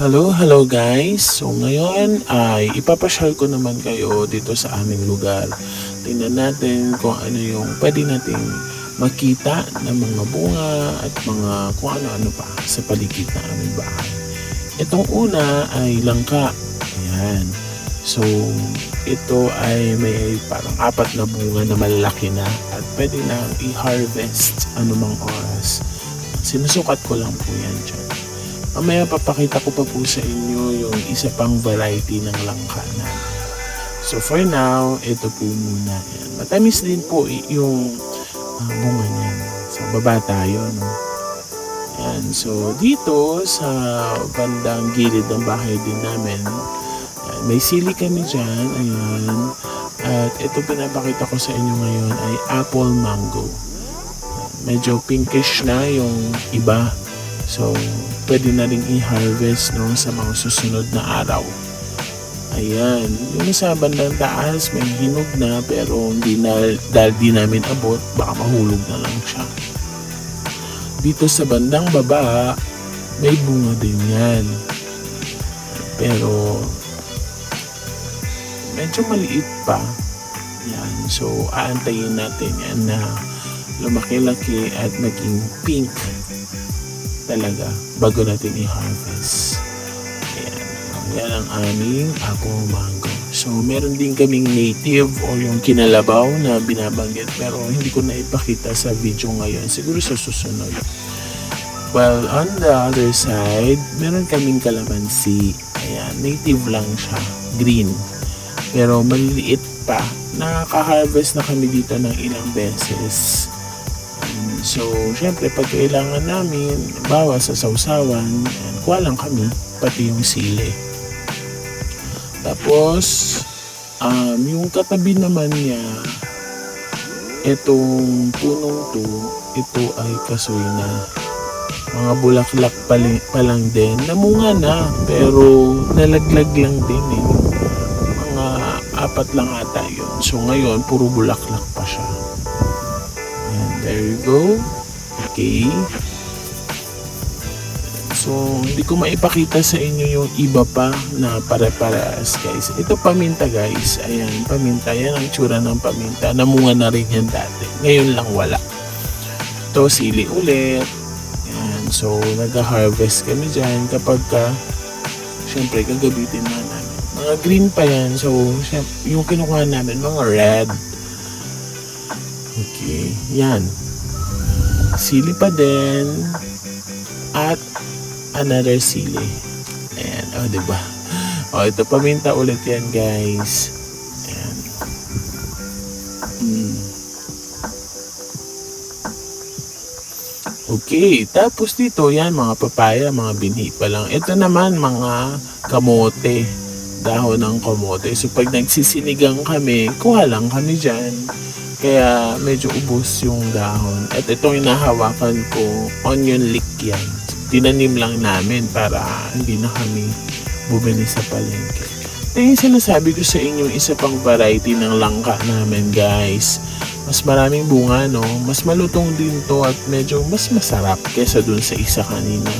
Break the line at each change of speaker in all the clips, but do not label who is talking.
Hello, hello guys. So ngayon ay ipapasyal ko naman kayo dito sa aming lugar. Tingnan natin kung ano yung pwede nating makita ng mga bunga at mga kung ano-ano pa sa paligid ng aming bahay. Itong una ay langka. Ayan. So, ito ay may parang apat na bunga na malalaki na at pwede na i-harvest anumang oras. Sinusukat ko lang po yan dyan. Mamaya papakita ko pa po sa inyo yung isa pang variety ng langka. So for now, ito po muna. Yan. Matamis din po yung ah, bunga niyan. So baba tayo. No? Yan. So dito sa bandang gilid ng bahay din namin, may sili kami dyan. Ayan. At ito pinapakita ko sa inyo ngayon ay apple mango. Medyo pinkish na yung iba. So, pwede na rin i-harvest no, sa mga susunod na araw. Ayan. Yung sa bandang taas, may hinog na pero hindi na, dahil di namin abot, baka mahulog na lang siya. Dito sa bandang baba, may bunga din yan. Pero, medyo maliit pa. Yan. So, aantayin natin yan na lumaki-laki at maging pink talaga bago natin i-harvest. Ayan. Yan ang aming apple mango. So, meron din kaming native o yung kinalabaw na binabanggit pero hindi ko na ipakita sa video ngayon. Siguro sa susunod. Well, on the other side, meron kaming kalamansi. Ayan, native lang siya. Green. Pero maliliit pa. Nakaka-harvest na kami dito ng ilang beses. So, syempre, pag kailangan namin, bawa sa sausawan, ayan, kuha lang kami, pati yung sili. Tapos, um, yung katabi naman niya, itong punong to, ito ay kasoy na. Mga bulaklak pa, pa lang din. Namunga na, pero nalaglag lang din eh. Mga apat lang ata yun. So ngayon, puro bulaklak pa siya. There you. Okay. So, hindi ko maipakita sa inyo yung iba pa na pare-parehas guys. Ito paminta guys. Ayan, paminta. Yan ang tsura ng paminta. Namunga na rin yan dati. Ngayon lang wala. Ito, sili ulit. Ayan, so nag-harvest kami dyan kapag ka, syempre, gagabitin na namin. Mga green pa yan. So, syempre, yung kinukuha namin, mga red. Okay, yan. Sili pa din. At another sili. Ayan, o, oh, diba? O, ito, paminta ulit yan, guys. Ayan. Mm. Okay, tapos dito, yan, mga papaya, mga binhi pa lang. Ito naman, mga kamote. Dahon ng kamote. So, pag nagsisinigang kami, kuha lang kami dyan. Kaya, medyo ubos yung dahon. At itong inahawakan ko, onion leek yan. Tinanim lang namin para hindi na kami bumili sa palengke. Ito yung sinasabi ko sa inyo, isa pang variety ng langka namin, guys mas maraming bunga, no? Mas malutong din to at medyo mas masarap kesa dun sa isa kanina.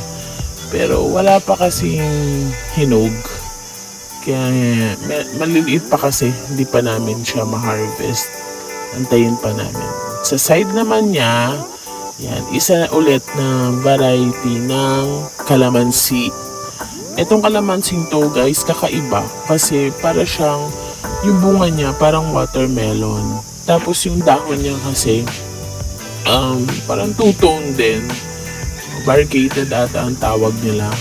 Pero wala pa kasing hinog. Kaya maliliit pa kasi, hindi pa namin siya ma-harvest. Antayin pa namin. Sa side naman niya, yan, isa ulit na variety ng kalamansi. Itong kalamansing to guys, kakaiba. Kasi para siyang, yung bunga niya parang watermelon. Tapos yung dahon niya kasi, um, parang two-tone din. Variegated ata ang tawag nila.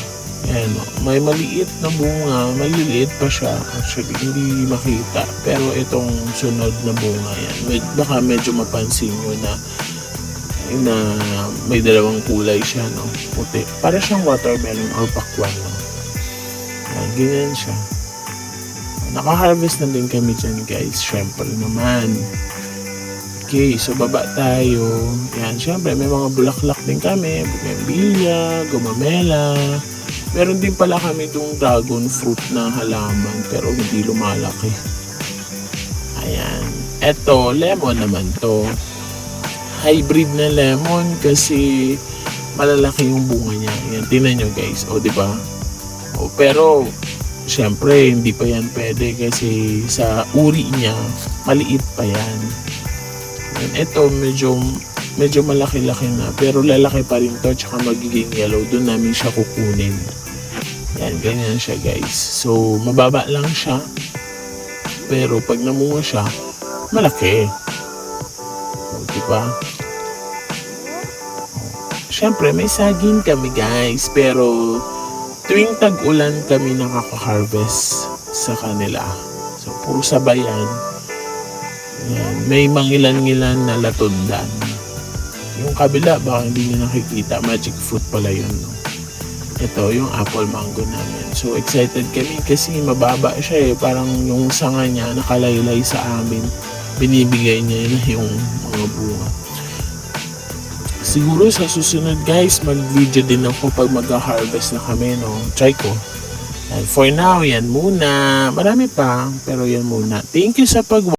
Ayan, may maliit na bunga, maliliit pa siya. Actually, hindi makita. Pero itong sunod na bunga yan, med, baka medyo mapansin nyo na na may dalawang kulay siya, no? Puti. Para siyang watermelon or pakwan, no? Ayan, ganyan siya. Naka-harvest na din kami dyan, guys. Syempre naman. Okay, so baba tayo. Yan, syempre may mga bulaklak din kami. Bougainvillea, gumamela. Meron din pala kami itong dragon fruit na halaman pero hindi lumalaki. Ayan. Eto, lemon naman to. Hybrid na lemon kasi malalaki yung bunga niya. Yan, tingnan nyo guys. O, di ba? O, pero, syempre, hindi pa yan pwede kasi sa uri niya, maliit pa yan. And ito, medyo, medyo malaki-laki na. Pero lalaki pa rin to, tsaka magiging yellow. Doon namin siya kukunin. Yan, ganyan siya guys. So, mababa lang siya. Pero pag namunga siya, malaki. O, diba? Siyempre, may saging kami guys. Pero, tuwing tag-ulan kami nakaka-harvest sa kanila. So, puro sabayan. May mangilan-ngilan na latundan. Yung kabila, baka hindi nyo nakikita. Magic fruit pala yun. No? Ito, yung apple mango namin. So, excited kami kasi mababa siya eh. Parang yung sanga niya nakalaylay sa amin. Binibigay niya na yung mga bunga. Siguro sa susunod guys, mag-video din ako pag mag-harvest na kami, no? Try ko. And for now, yan muna. Marami pa, pero yan muna. Thank you sa pag